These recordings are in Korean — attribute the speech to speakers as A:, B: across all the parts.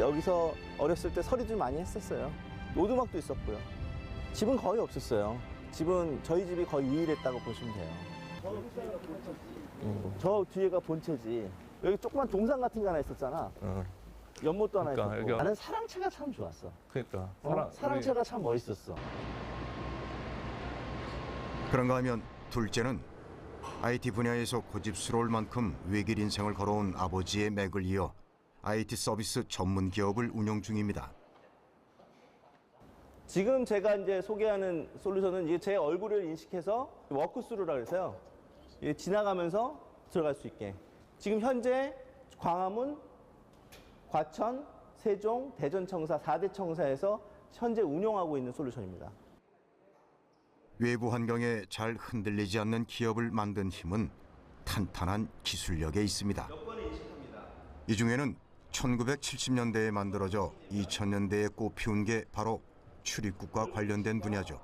A: 여기서 어렸을 때 서리도 많이 했었어요. 오두막도 있었고요. 집은 거의 없었어요. 집은 저희 집이 거의 유일했다고 보시면 돼요. 음, 저 뒤에가 본체지. 여기 조그만 동산 같은 게 하나 있었잖아.
B: 어,
A: 연못도 하나
B: 그러니까
A: 있었고.
B: 여기-
A: 나는 사랑채가 참 좋았어.
B: 그러니까
A: 어? 사랑채가 참 멋있었어.
C: 그런가 하면 둘째는 IT 분야에서 고집스러울 만큼 외길 인생을 걸어온 아버지의 맥을 이어 IT 서비스 전문 기업을 운영 중입니다.
A: 지금 제가 이제 소개하는 솔루션은 제 얼굴을 인식해서 워크스루라 그래서요. 이게 지나가면서 들어갈 수 있게. 지금 현재 광화문, 과천, 세종, 대전청사 4대 청사에서 현재 운영하고 있는 솔루션입니다.
C: 외부 환경에 잘 흔들리지 않는 기업을 만든 힘은 탄탄한 기술력에 있습니다. 이 중에는 1970년대에 만들어져 2000년대에 꽃피운 게 바로 출입국과 관련된 분야죠.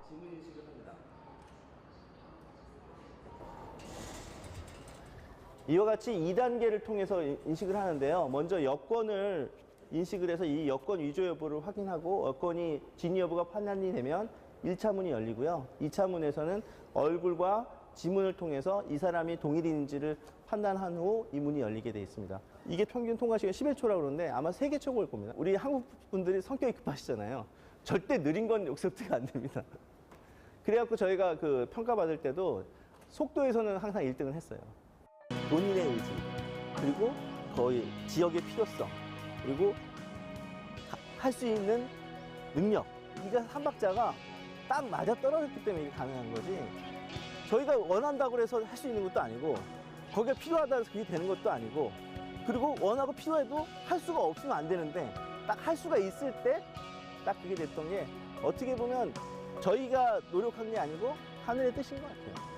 A: 이와 같이 2단계를 통해서 인- 인식을 하는데요. 먼저 여권을 인식을 해서 이 여권 위조 여부를 확인하고 여권이 진위 여부가 판단이 되면 1차 문이 열리고요. 2차 문에서는 얼굴과 지문을 통해서 이 사람이 동일인지를 판단한 후 이 문이 열리게 되어 있습니다. 이게 평균 통과 시간 11초라고 그러는데 아마 세계 최고일 겁니다. 우리 한국 분들이 성격이 급하시잖아요. 절대 느린 건 욕설트가 안 됩니다. 그래갖고 저희가 그 평가받을 때도 속도에서는 항상 1등을 했어요. 본인의 의지 그리고 거의 지역의 필요성 그리고 할 수 있는 능력 이가 한 박자가 딱 맞아 떨어졌기 때문에 이게 가능한 거지 저희가 원한다고 해서 할 수 있는 것도 아니고 거기가 필요하다 해서 그게 되는 것도 아니고 그리고 원하고 필요해도 할 수가 없으면 안 되는데 딱 할 수가 있을 때 딱 그게 됐던 게 어떻게 보면 저희가 노력한 게 아니고 하늘의 뜻인 것 같아요.